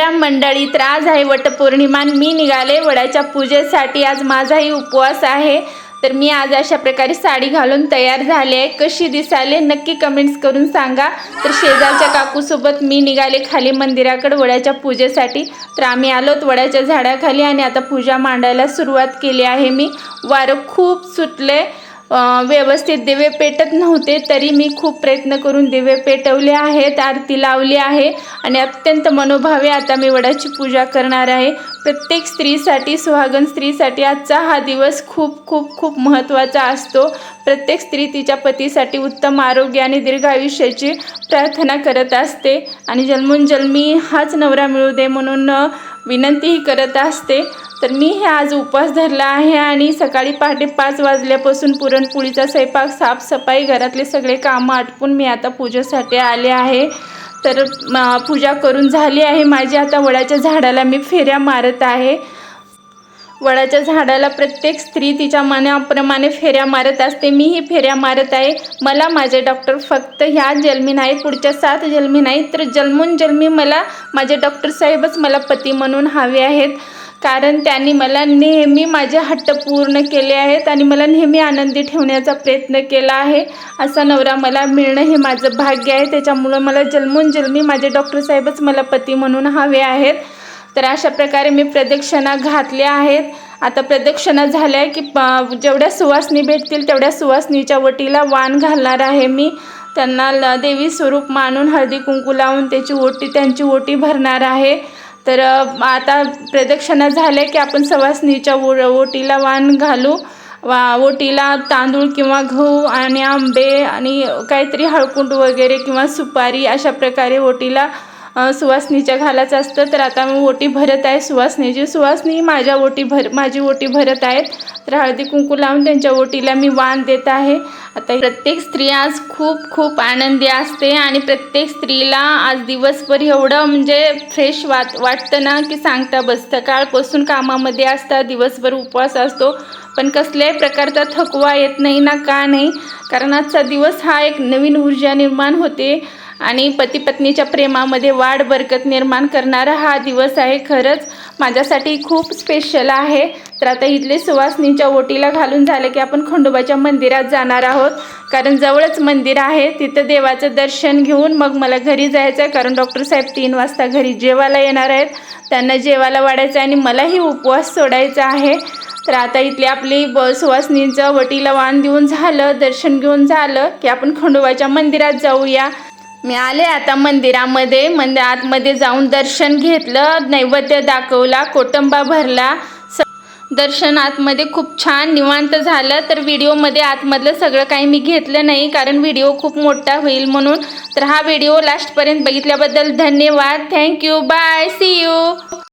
राम मंडळी तर आज आहे वटपौर्णिमा मी निघाले. वडाच्या पूजेसाठी आज माझाही उपवास आहे. तर मी आज अशा प्रकारे साडी घालून तयार झाले आहे. कशी दिसाले नक्की कमेंट्स करून सांगा. तर शेजारच्या काकूसोबत मी निघाले खाली मंदिराकडे वड्याच्या पूजेसाठी. तर आम्ही आलोत वड्याच्या झाडाखाली आणि आता पूजा मांडायला सुरुवात केली आहे मी. वारं खूप सुटले. व्यवस्थित दिवे पेटत नव्हते तरी मी खूप प्रयत्न करून दिवे पेटवले आहेत आरती लावली आहे आणि अत्यंत मनोभावे आता मी वडाची पूजा करणार आहे. प्रत्येक स्त्रीसाठी सुहागन स्त्रीसाठी आजचा हा दिवस खूप खूप खूप महत्त्वाचा असतो. प्रत्येक स्त्री तिच्या पतीसाठी उत्तम आरोग्य आणि दीर्घ आयुष्याची प्रार्थना करत असते आणि जन्मून जन्मी हाच नवरा मिळू दे म्हणून विनंतीही करत असते. तर मी हे आज उपवास धरला आहे आणि सकाळी पहाटे पाच वाजल्यापासून पुरणपोळीचा स्वयंपाक साफसफाई घरातले सगळे कामं आटपून मी आता पूजेसाठी आले आहे. तर पूजा करून झाली आहे. माझी आता वडाच्या झाडाला मी फेऱ्या मारत आहे. वडाच्या झाडाला प्रत्येक स्त्री तिच्या मनाप्रमाणे फेऱ्या मारत असते. मीही फेऱ्या मारत आहे. मला माझे डॉक्टर फक्त ह्या जन्मी नाही पुढच्या सात जन्मी नाही तर जन्मून जन्मी मला माझे डॉक्टर साहेबच मला पती म्हणून हवे आहेत. कारण त्यांनी मला नेहमी माझे हट्ट पूर्ण केले आहेत आणि मला नेहमी आनंदी ठेवण्याचा प्रयत्न केला आहे. असा नवरा मला मिळणं हे माझं भाग्य आहे. त्याच्यामुळं मला जन्मून जन्मी माझे डॉक्टर साहेबच मला पती म्हणून हवे आहेत. तर अशा प्रकारे मी प्रदक्षिणा घातल्या आहेत. आता प्रदक्षिणा झाल्या की प- जेवढ्या सुवासनी भेटतील तेवढ्या सुवासनीच्या वटीला वाण घालणार आहे मी. त्यांना ल- देवी स्वरूप मानून हळदी कुंकू लावून त्याची ओटी त्यांची ओटी भरणार आहे. तर आता प्रदक्षिणा झाल्या की आपण सवासनीच्या ओ ओटीला वाण घालू. वा ओटीला तांदूळ किंवा गहू आणि आंबे आणि काहीतरी हळकुंड वगैरे किंवा सुपारी अशा प्रकारे ओटीला सुवासनीच्या घालायचं असतं तर आता मी ओटी भरत आहे सुवासनीची सुवासनी माझ्या ओटी भर माझी ओटी भरत आहेत तर हळदी कुंकू लावून त्यांच्या ओटीला मी वाण देत आहे. आता प्रत्येक स्त्री आज खूप खूप आनंदी असते आणि प्रत्येक स्त्रीला आज दिवसभर एवढं म्हणजे फ्रेश वाट वाटतं ना की सांगता बसतं. काळपासून कामामध्ये असता दिवसभर उपवास असतो. पण कसल्याही प्रकारचा थकवा येत नाही ना का नाही? कारण आजचा दिवस हा एक नवीन ऊर्जा निर्माण होते. आणि पती पत्नीच्या प्रेमामध्ये वाढ बरकत निर्माण करणारा हा दिवस आहे. खरंच माझ्यासाठी खूप स्पेशल आहे. तर आता इथले सुवासनीच्या ओटीला घालून झालं की आपण खंडोबाच्या मंदिरात जाणार आहोत. कारण जवळच मंदिर आहे. तिथं देवाचं दर्शन घेऊन मग मला घरी जायचं आहे कारण डॉक्टर साहेब तीन वाजता घरी जेवायला येणार आहेत. त्यांना जेवायला वाढायचं आहे आणि मलाही उपवास सोडायचा आहे. तर आता इथली आपली ब सुवासनीचं वटीला वाण देऊन झालं दर्शन घेऊन झालं की आपण खंडोबाच्या मंदिरात जाऊया. मी आले आता मंदिरामध्ये मंदिर आतमध्ये जाऊन दर्शन घेतलं नैवेद्य दाखवला कोटंबा भरला. स दर्शन आतमध्ये खूप छान निवांत झालं. तर व्हिडिओमध्ये आतमधलं सगळं काही मी घेतलं नाही कारण व्हिडिओ खूप मोठा होईल म्हणून. तर हा व्हिडिओ लास्टपर्यंत बघितल्याबद्दल धन्यवाद. Thank you bye C you